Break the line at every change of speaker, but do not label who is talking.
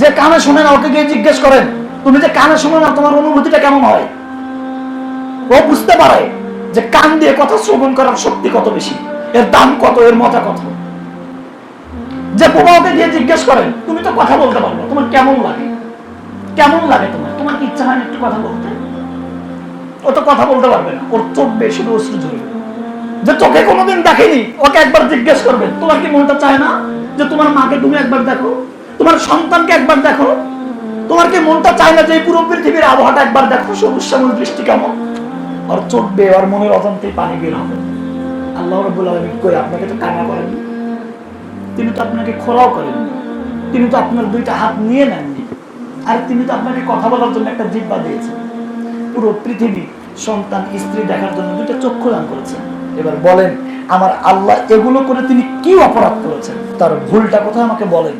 যে কানে শুনে না ওকে গিয়ে জিজ্ঞেস করেন, তুমি যে কানে শুনে না, তোমার অনুভূতিটা কেমন হয়? ও বুঝতে পারে যে কান দিয়ে কথা শ্রবণ করার শক্তি কত বেশি, এর দাম কত, এর মজা কত। যে বোমাকে দিয়ে জিজ্ঞেস করেন, তুমি তো কথা বলতে পারবে, তোমার কেমন লাগে? কেমন লাগে তোমার? তোমার কি ইচ্ছা হয় একটু কথা বলতে? ও তো কথা বলতে পারবে না, ওর চোখ বেশি অশ্রু ঝরবে যে চোখে কোনোদিন দেখেনি, ওকে একবার জিজ্ঞেস করবে তোমার কি মনটা চায় না যে তোমার মাকে তুমি একবার দেখো? তোমার সন্তানকে একবার দেখো। তোমার কি মনটা চায় না যে পুরো পৃথিবীর আবহাওয়াটা একবার দেখো? সবুজ শ্যামল দৃষ্টি কেমন? আর চোখ আর মনের অজান্তেই পানি বের হবে। আল্লাহ আলামিন কই, আপনাকে তো কানা করেননি? তিনি তো আপনাকে খোরাও করেননি। তিনি তো আপনার দুইটা হাত নিয়ে নেননি। আর তিনি তো আপনাকে কথা বলার জন্য একটা জিব্বা দিয়েছেন। পুরো পৃথিবী সন্তান, স্ত্রী দেখার জন্য দুইটা চক্ষু দান করেছেন। এবার বলেন, আমার আল্লাহ এগুলো করে তিনি কি অপরাধ করেছেন? তার ভুলটা কোথায় আমাকে বলেন?